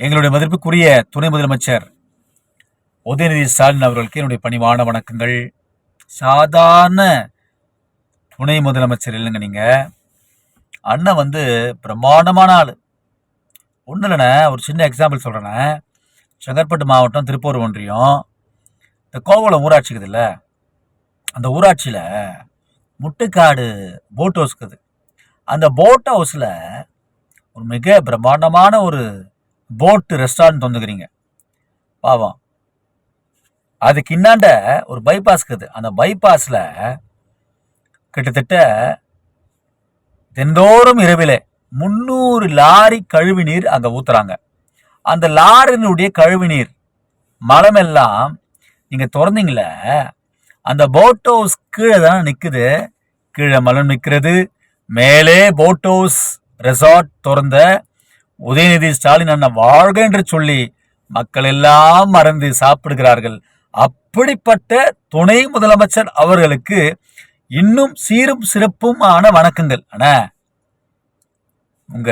எங்களுடைய மதிப்புக்குரிய துணை முதலமைச்சர் உதயநிதி ஸ்டாலின் அவர்களுக்கு என்னுடைய பணிவான வணக்கங்கள். சாதாரண துணை முதலமைச்சர் இல்லைங்க நீங்கள் அண்ணன் வந்து பிரம்மாண்டமான ஆள். ஒன்றும் இல்லைண்ணே ஒரு சின்ன எக்ஸாம்பிள் சொல்கிறேண்ணே செங்கற்பட்டு மாவட்டம் திருப்பூர் ஒன்றியம். இந்த கோவலம் ஊராட்சிக்குது இல்லை. அந்த ஊராட்சியில் முட்டுக்காடு போட் ஹவுஸ்க்குது அந்த போட் ஹவுஸில் ஒரு மிக பிரம்மாண்டமான ஒரு போட்டு ரெஸ்டாரண்ட் வந்துக்கிறீங்க பாவம். அதுக்கு இன்னாண்ட ஒரு பைபாஸ் இருக்குது அந்த பைபாஸில் கிட்டத்தட்ட தினந்தோறும் இரவிலே முந்நூறு லாரி கழிவு நீர் அங்கே ஊற்றுறாங்க அந்த லாரினுடைய கழிவு நீர் மலமெல்லாம் நீங்கள் திறந்தீங்களே அந்த போட் ஹவுஸ் கீழே தான் நிற்குது கீழே மலம் நிற்கிறது மேலே போட் ஹவுஸ் ரெசார்ட் திறந்த உதயநிதி ஸ்டாலின் அண்ணன் வாழ்க என்று சொல்லி மக்கள் எல்லாம் மறந்து சாப்பிடுகிறார்கள். அப்படிப்பட்ட துணை முதலமைச்சர் அவர்களுக்கு இன்னும் சீரும் சிறப்புமான வணக்கங்கள். அண்ணா உங்க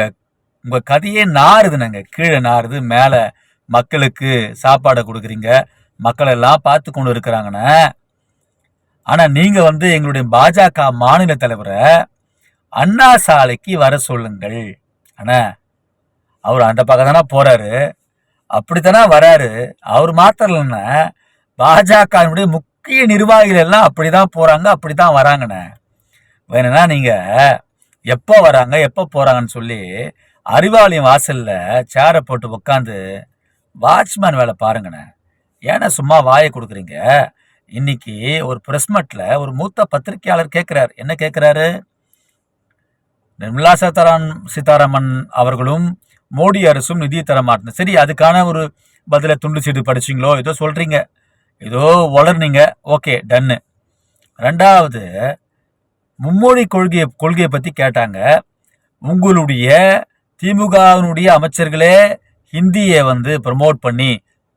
உங்க கதையே நாறுதுனங்க. கீழே நாறுது மேலே மக்களுக்கு சாப்பாடை கொடுக்குறீங்க. மக்கள் எல்லாம் பார்த்து கொண்டு இருக்கிறாங்கண்ணே ஆனா நீங்க வந்து எங்களுடைய பாஜக மாநில தலைவரை அண்ணா சாலைக்கு வர சொல்லுங்கள். அண்ணா அவர் அந்த பக்கம் தானே போறாரு. அப்படித்தானே வராரு. அவர் மாத்திரம் இல்லைன்னா பாஜகவினுடைய முக்கிய நிர்வாகிகள் எல்லாம் அப்படி தான் போகிறாங்க அப்படி அப்படிதான் வராங்கண்ணே. வேணும்னா நீங்கள் எப்போ வராங்க எப்போ போகிறாங்கன்னு சொல்லி அறிவாலயம் வாசலில் சேரை போட்டு உட்காந்து வாட்ச்மேன் வேலை பாருங்கண்ணே. ஏன்னா சும்மா வாயை கொடுக்குறீங்க. இன்னைக்கு ஒரு பிரஸ்மட்டில் ஒரு மூத்த பத்திரிகையாளர் கேட்குறாரு என்ன கேட்குறாரு நிர்மலா சீதாராமன் சீதாராமன் அவர்களும் மோடி அரசும் நிதி தர மாட்டேன். சரி அதுக்கான ஒரு பதில துண்டு சீட்டு படிச்சிங்களோ ஏதோ சொல்றீங்க. ஏதோ வளர்னீங்க. ஓகே டன்னு. ரெண்டாவது மும்மொழி கொள்கையை கொள்கையை பற்றி கேட்டாங்க. உங்களுடைய திமுகவினுடைய அமைச்சர்களே ஹிந்தியை வந்து ப்ரமோட் பண்ணி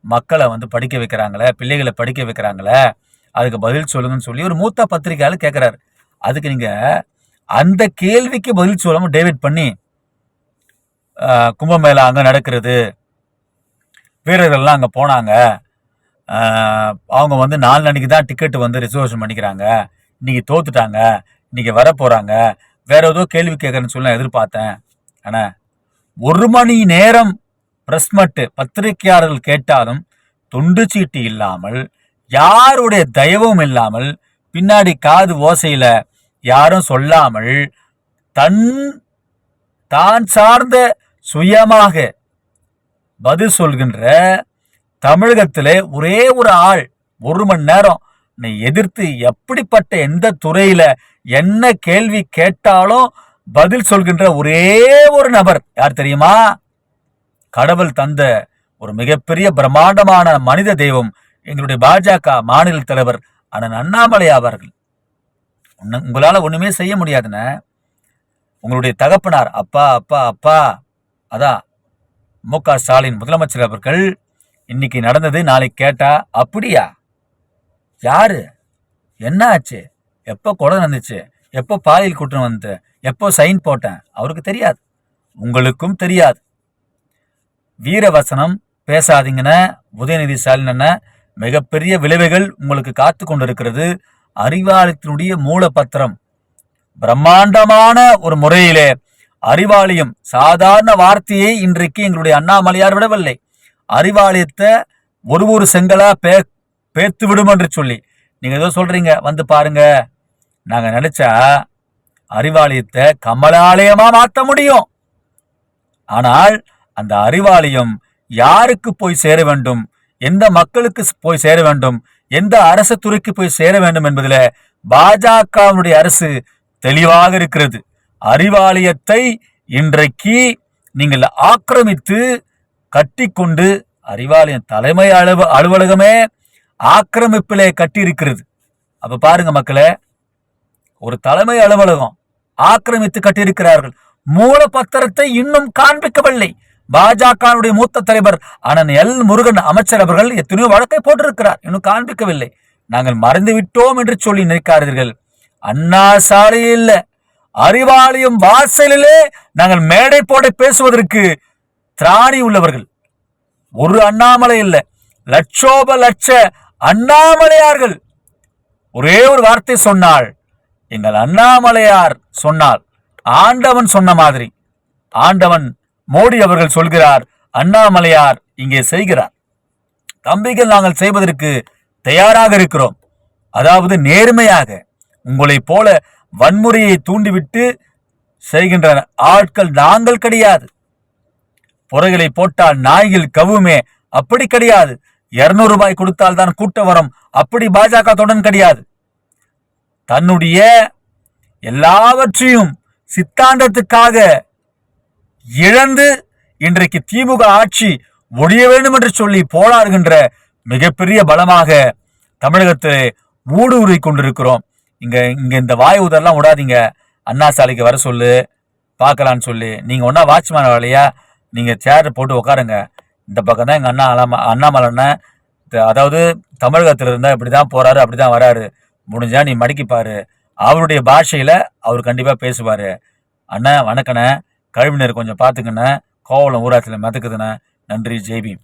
மக்களை வந்து படிக்க வைக்கிறாங்களே பிள்ளைகளை படிக்க வைக்கிறாங்களே அதுக்கு பதில் சொல்லுங்கன்னு சொல்லி ஒரு மூத்த பத்திரிகையாளர் கேட்குறாரு அதுக்கு நீங்கள் அந்த கேள்விக்கு பதில் சொல்லாமல் டேவிட் பண்ணி கும்பமேளா அங்கே நடக்கிறது. வீரர்கள்லாம் அங்கே போனாங்க. அவங்க வந்து நாலு அன்னைக்கு தான் டிக்கெட்டு வந்து ரிசர்வேஷன் பண்ணிக்கிறாங்க. இன்றைக்கி தோத்துட்டாங்க. இன்றைக்கி வர போகிறாங்க வேற ஏதோ கேள்வி கேட்குறேன்னு சொல்லி நான் எதிர்பார்த்தேன். ஆனால் ஒரு மணி நேரம் பிரஸ் மட்டு பத்திரிகையாளர்கள் கேட்டாலும் துண்டு சீட்டு இல்லாமல் யாருடைய தயவும் இல்லாமல் பின்னாடி காது ஓசையில் யாரும் சொல்லாமல் தன் தான் சார்ந்த சுயமாக பதில் சொல்கின்ற தமிழகத்தில் ஒரே ஒரு ஆள் ஒரு மணி நேரம். நீ எதிர்த்து எப்படிப்பட்ட எந்த துறையில் என்ன கேள்வி கேட்டாலும் பதில் சொல்கின்ற ஒரே ஒரு நபர். யார் தெரியுமா? கடவுள் தந்த ஒரு மிகப்பெரிய பிரம்மாண்டமான மனித தெய்வம் எங்களுடைய பாஜக மாநில தலைவர் அண்ணன் அண்ணாமலை அவர்கள். உங்களால் ஒன்றுமே செய்ய முடியாதுண்ணே. உங்களுடைய தகப்பனார் அப்பா அப்பா அப்பா. அதான் மு க ஸ்டாலின் முதலமைச்சர் அவர்கள் இன்னைக்கு நடந்தது நாளைக்கு கேட்டா அப்படியா? யாரு? என்ன ஆச்சு எப்போ கொலை நடந்துச்சு? எப்போ பாலியல் குற்றம் வந்து? எப்போ சைன் போட்டேன்? அவருக்கு தெரியாது. உங்களுக்கும் தெரியாது. வீரவசனம் பேசாதீங்கன்னு உதயநிதி ஸ்டாலின் என்ன மிகப்பெரிய விளைவுகள் உங்களுக்கு காத்து கொண்டிருக்கிறது. அறிவாலயத்தினுடைய மூலப்பத்திரம். பிரம்மாண்டமான ஒரு முறையிலே அறிவாலயம். சாதாரண வார்த்தையை இன்றைக்கு எங்களுடைய அண்ணாமலையார் விடவில்லை. அறிவாலயத்தை ஒரு ஒரு செங்கலா பே பேத்து விடும் என்று சொல்லி. நீங்க ஏதோ சொல்றீங்க வந்து பாருங்க. நாங்க நினைச்சா அறிவாலயத்தை கமலாலயமா மாத்த முடியும். ஆனால் அந்த அறிவாலயம் யாருக்கு போய் சேர வேண்டும்? எந்த மக்களுக்கு போய் சேர வேண்டும்? எந்த அரசு துறைக்கு போய் சேர வேண்டும் என்பதில் பாஜகவினுடைய அரசு தெளிவாக இருக்கிறது. அறிவாலயத்தை இன்றைக்கு நீங்கள் ஆக்கிரமித்து கட்டிக்கொண்டு அறிவாலயம் தலைமை அலுவ அலுவலகமே ஆக்கிரமிப்பிலே கட்டியிருக்கிறது. அப்ப பாருங்க மக்களே ஒரு தலைமை அலுவலகம் ஆக்கிரமித்து கட்டியிருக்கிறார்கள். மூல பத்திரத்தை இன்னும் காண்பிக்கவில்லை. பாஜகவுடைய மூத்த தலைவர் அண்ணன் எல் முருகன் அமைச்சர் அவர்கள் எத்தனையோ வழக்கை போட்டிருக்கிறார். இன்னும் காண்பிக்கவில்லை. நாங்கள் மறந்து விட்டோம் என்று சொல்லி நினைக்காதீர்கள். அண்ணா சாலையில் அறிவாலயம் வாசலிலே நாங்கள் மேடை போட பேசுவதற்கு திராணி உள்ளவர்கள். ஒரு அண்ணாமலை இல்லை. லட்சோப லட்ச அண்ணாமலையார்கள். ஒரே ஒரு வார்த்தை சொன்னாள். எங்கள் அண்ணாமலையார் சொன்னால் ஆண்டவன் சொன்ன மாதிரி. ஆண்டவன் மோடி அவர்கள் சொல்கிறார் அண்ணாமலையார் இங்கே செய்கிறார். தம்பிகள் நாங்கள் செய்வதற்கு தயாராக இருக்கிறோம். அதாவது நேர்மையாக. உங்களைப் போல வன்முறையை தூண்டிவிட்டு செய்கின்றன. ஆட்கள் நாங்கள் கிடையாது. புறகளை போட்டால் நாய்கள் கவுமே அப்படி கிடையாது. இருநூறு ரூபாய் கொடுத்தால் தான் கூட்டம் வரும் அப்படி பாஜக தொடன் கிடையாது. தன்னுடைய எல்லாவற்றையும் சித்தாந்தத்துக்காக இழந்து இன்றைக்கு திமுக ஆட்சி ஒழிய வேண்டும் என்று சொல்லி போராடுகின்ற மிகப்பெரிய பலமாக தமிழகத்தில் ஊடுருவி கொண்டிருக்கிறோம். இங்கே இங்கே இந்த வாய் உதரெல்லாம் விடாதீங்க. அண்ணா சாலைக்கு வர சொல்லு. பார்க்கலான்னு சொல்லி. நீங்கள் ஒன்றா வாட்ச்மேன் வேலையாக நீங்கள் சேர் போட்டு உட்காருங்க இந்த பக்கம் தான் எங்கள் அண்ணா அண்ணாம அண்ணாமலை த- அதாவது தமிழகத்தில் இருந்தால் இப்படி தான் போகிறாரு அப்படி தான் வராரு. முடிஞ்சா நீ மடிக்கிப்பார். அவருடைய பாஷையில் அவர் கண்டிப்பாக பேசுவார். அண்ணா வணக்கண்ணே. கழிவுநீர் கொஞ்சம் பார்த்துக்கண்ணே. கோவலம் ஊராட்சியில் மிதக்குதுண்ணே. நன்றி ஜெய்பி